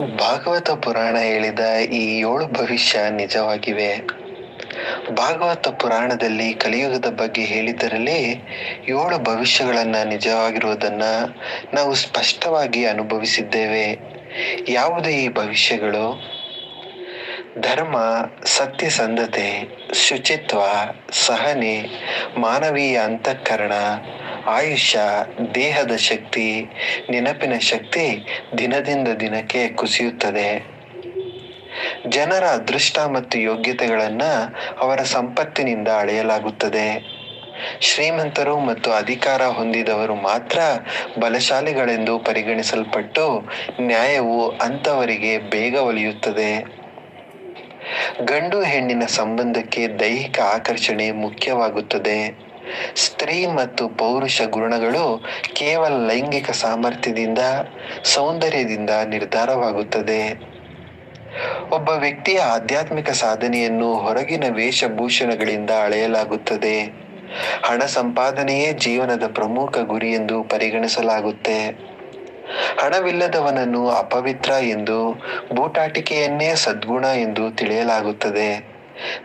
ಭಾಗವತ ಪುರಾಣ ಹೇಳಿದ ಈ ಏಳು ಭವಿಷ್ಯ ನಿಜವಾಗಿವೆ. ಭಾಗವತ ಪುರಾಣದಲ್ಲಿ ಕಲಿಯುಗದ ಬಗ್ಗೆ ಹೇಳಿದ್ದರಲ್ಲಿ ಏಳು ಭವಿಷ್ಯಗಳನ್ನ ನಿಜವಾಗಿರುವುದನ್ನ ನಾವು ಸ್ಪಷ್ಟವಾಗಿ ಅನುಭವಿಸಿದ್ದೇವೆ. ಯಾವುದೇ ಈ ಭವಿಷ್ಯಗಳು? ಧರ್ಮ ಸತ್ಯಸಂಧತೆ ಶುಚಿತ್ವ, ಸಹನೆ, ಮಾನವೀಯ ಅಂತಃಕರಣ ಆಯುಷ್ಯ, ದೇಹದ ಶಕ್ತಿ, ನೆನಪಿನ ಶಕ್ತಿ ದಿನದಿಂದ ದಿನಕ್ಕೆ ಕುಸಿಯುತ್ತದೆ. ಜನರ ಅದೃಷ್ಟ ಮತ್ತು ಯೋಗ್ಯತೆಗಳನ್ನು ಅವರ ಸಂಪತ್ತಿನಿಂದ ಅಳೆಯಲಾಗುತ್ತದೆ. ಶ್ರೀಮಂತರು ಮತ್ತು ಅಧಿಕಾರ ಹೊಂದಿದವರು ಮಾತ್ರ ಬಲಶಾಲಿಗಳೆಂದು ಪರಿಗಣಿಸಲ್ಪಟ್ಟು ನ್ಯಾಯವು ಅಂಥವರಿಗೆ ಬೇಗ ಒಲಿಯುತ್ತದೆ. ಗಂಡು ಹೆಣ್ಣಿನ ಸಂಬಂಧಕ್ಕೆ ದೈಹಿಕ ಆಕರ್ಷಣೆ ಮುಖ್ಯವಾಗುತ್ತದೆ. ಸ್ತ್ರೀ ಮತ್ತು ಪೌರುಷ ಗುಣಗಳು ಕೇವಲ ಲೈಂಗಿಕ ಸಾಮರ್ಥ್ಯದಿಂದ, ಸೌಂದರ್ಯದಿಂದ ನಿರ್ಧಾರವಾಗುತ್ತದೆ. ಒಬ್ಬ ವ್ಯಕ್ತಿಯ ಆಧ್ಯಾತ್ಮಿಕ ಸಾಧನೆಯನ್ನು ಹೊರಗಿನ ವೇಷಭೂಷಣಗಳಿಂದ ಅಳೆಯಲಾಗುತ್ತದೆ. ಹಣ ಸಂಪಾದನೆಯೇ ಜೀವನದ ಪ್ರಮುಖ ಗುರಿ ಎಂದು ಪರಿಗಣಿಸಲಾಗುತ್ತೆ. ಹಣವಿಲ್ಲದವನನ್ನು ಅಪವಿತ್ರ ಎಂದು, ಬೂಟಾಟಿಕೆಯನ್ನೇ ಸದ್ಗುಣ ಎಂದು ತಿಳಿಯಲಾಗುತ್ತದೆ.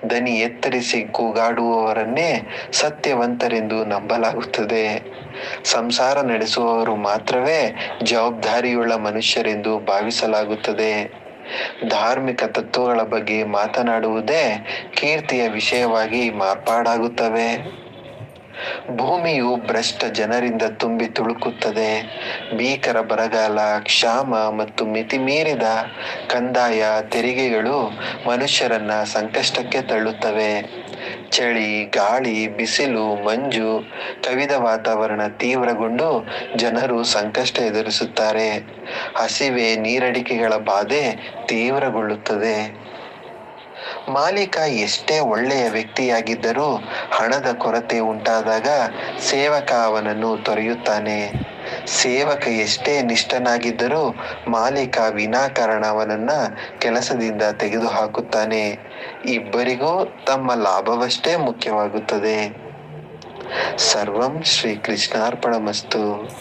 ದನಿ ಎತ್ತರಿಸಿ ಕೂಗಾಡುವವರನ್ನೇ ಸತ್ಯವಂತರೆಂದು ನಂಬಲಾಗುತ್ತದೆ. ಸಂಸಾರ ನಡೆಸುವವರು ಮಾತ್ರವೇ ಜವಾಬ್ದಾರಿಯುಳ್ಳ ಮನುಷ್ಯರೆಂದು ಭಾವಿಸಲಾಗುತ್ತದೆ. ಧಾರ್ಮಿಕ ತತ್ವಗಳ ಬಗ್ಗೆ ಮಾತನಾಡುವುದೇ ಕೀರ್ತಿಯ ವಿಷಯವಾಗಿ ಮಾರ್ಪಾಡಾಗುತ್ತವೆ. ಭೂಮಿಯು ಭ್ರಷ್ಟ ಜನರಿಂದ ತುಂಬಿ ತುಳುಕುತ್ತದೆ. ಭೀಕರ ಬರಗಾಲ, ಕ್ಷಾಮ ಮತ್ತು ಮಿತಿಮೀರಿದ ಕಂದಾಯ ತೆರಿಗೆಗಳು ಮನುಷ್ಯರನ್ನ ಸಂಕಷ್ಟಕ್ಕೆ ತಳ್ಳುತ್ತವೆ. ಚಳಿ, ಗಾಳಿ, ಬಿಸಿಲು, ಮಂಜು, ಕವಿದ ವಾತಾವರಣ ತೀವ್ರಗೊಂಡು ಜನರು ಸಂಕಷ್ಟ ಎದುರಿಸುತ್ತಾರೆ. ಹಸಿವೆ ನೀರಡಿಕೆಗಳ ಬಾಧೆ ತೀವ್ರಗೊಳ್ಳುತ್ತದೆ. ಮಾಲೀಕ ಎಷ್ಟೇ ಒಳ್ಳೆಯ ವ್ಯಕ್ತಿಯಾಗಿದ್ದರೂ ಹಣದ ಕೊರತೆ ಉಂಟಾದಾಗ ಸೇವಕ ಅವನನ್ನು ತೊರೆಯುತ್ತಾನೆ. ಸೇವಕ ಎಷ್ಟೇ ನಿಷ್ಠನಾಗಿದ್ದರೂ ಮಾಲೀಕ ವಿನಾಕಾರಣ ಅವನನ್ನ ಕೆಲಸದಿಂದ ತೆಗೆದುಹಾಕುತ್ತಾನೆ. ಇಬ್ಬರಿಗೂ ತಮ್ಮ ಲಾಭವಷ್ಟೇ ಮುಖ್ಯವಾಗುತ್ತದೆ. ಸರ್ವಂ ಶ್ರೀ ಕೃಷ್ಣಾರ್ಪಣಮಸ್ತು